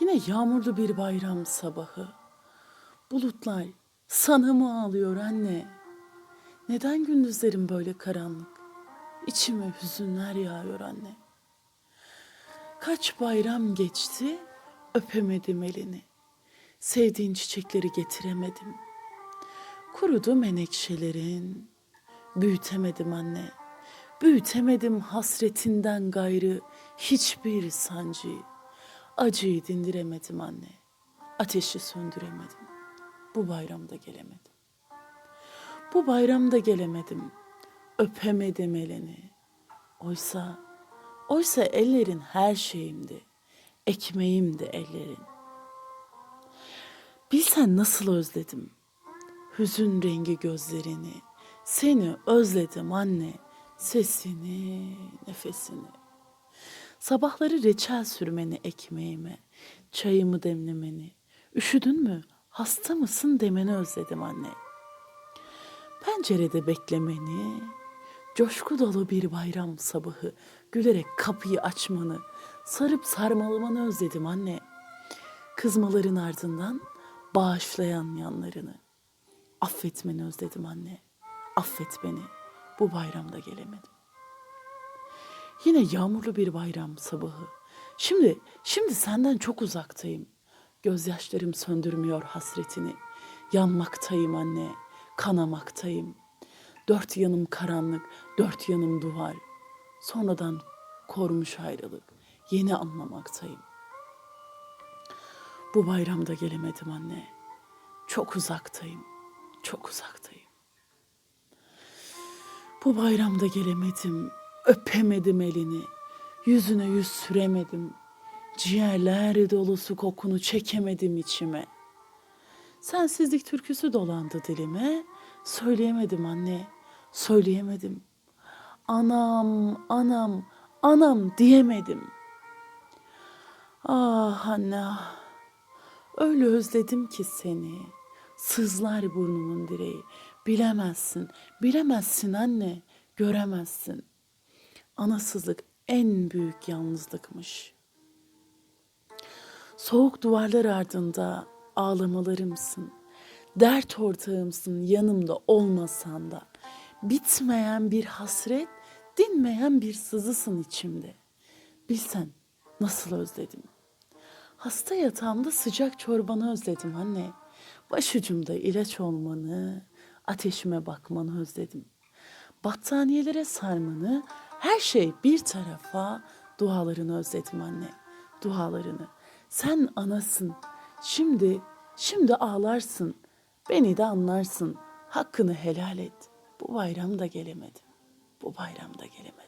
Yine yağmurlu bir bayram sabahı. Bulutlar sana mı ağlıyor anne? Neden gündüzlerim böyle karanlık? İçime hüzünler yağıyor anne. Kaç bayram geçti, öpemedim elini. Sevdiğin çiçekleri getiremedim. Kurudu menekşelerin. Büyütemedim anne. Büyütemedim hasretinden gayrı hiçbir sancıyı. Acıyı dindiremedim anne. Ateşi söndüremedim. Bu bayramda gelemedim. Bu bayramda gelemedim. Öpemedim elini. Oysa, oysa ellerin her şeyimdi. Ekmeğimdi ellerin. Bilsen nasıl özledim. Hüzün rengi gözlerini. Seni özledim anne. Sesini, nefesini. Sabahları reçel sürmeni ekmeğime, çayımı demlemeni, üşüdün mü, hasta mısın demeni özledim anne. Pencerede beklemeni, coşku dolu bir bayram sabahı, gülerek kapıyı açmanı, sarıp sarmalamanı özledim anne. Kızmaların ardından bağışlayan yanlarını. Affetmeni özledim anne. Affet beni. Bu bayramda gelemedim. Yine yağmurlu bir bayram sabahı. Şimdi, şimdi senden çok uzaktayım. Gözyaşlarım söndürmüyor hasretini. Yanmaktayım anne, kanamaktayım. Dört yanım karanlık, dört yanım duvar. Sonradan kormuş ayrılık. Yeni anlamaktayım. Bu bayramda gelemedim anne. Çok uzaktayım, çok uzaktayım. Bu bayramda gelemedim, öpemedim elini. Yüzüne yüz süremedim. Ciğerler dolusu kokunu çekemedim içime. Sensizlik türküsü dolandı dilime. Söyleyemedim anne, söyleyemedim. Anam, anam, anam diyemedim. Ah anne, ah. öyle özledim ki seni. Sızlar burnumun direği. Bilemezsin, bilemezsin anne, göremezsin. Anasızlık en büyük yalnızlıkmış. Soğuk duvarlar ardında ağlamalarımsın. Dert ortağımsın yanımda olmasan da. Bitmeyen bir hasret, dinmeyen bir sızısın içimde. Bilsen nasıl özledim. Hasta yatağımda sıcak çorbanı özledim anne. Başucumda ilaç olmanı, ateşime bakmanı özledim. Battaniyelere sarmanı, her şey bir tarafa dualarını özledim anne. Dualarını. Sen anasın. Şimdi, şimdi ağlarsın. Beni de anlarsın. Hakkını helal et. Bu bayramda gelemedim. Bu bayramda gelemedim.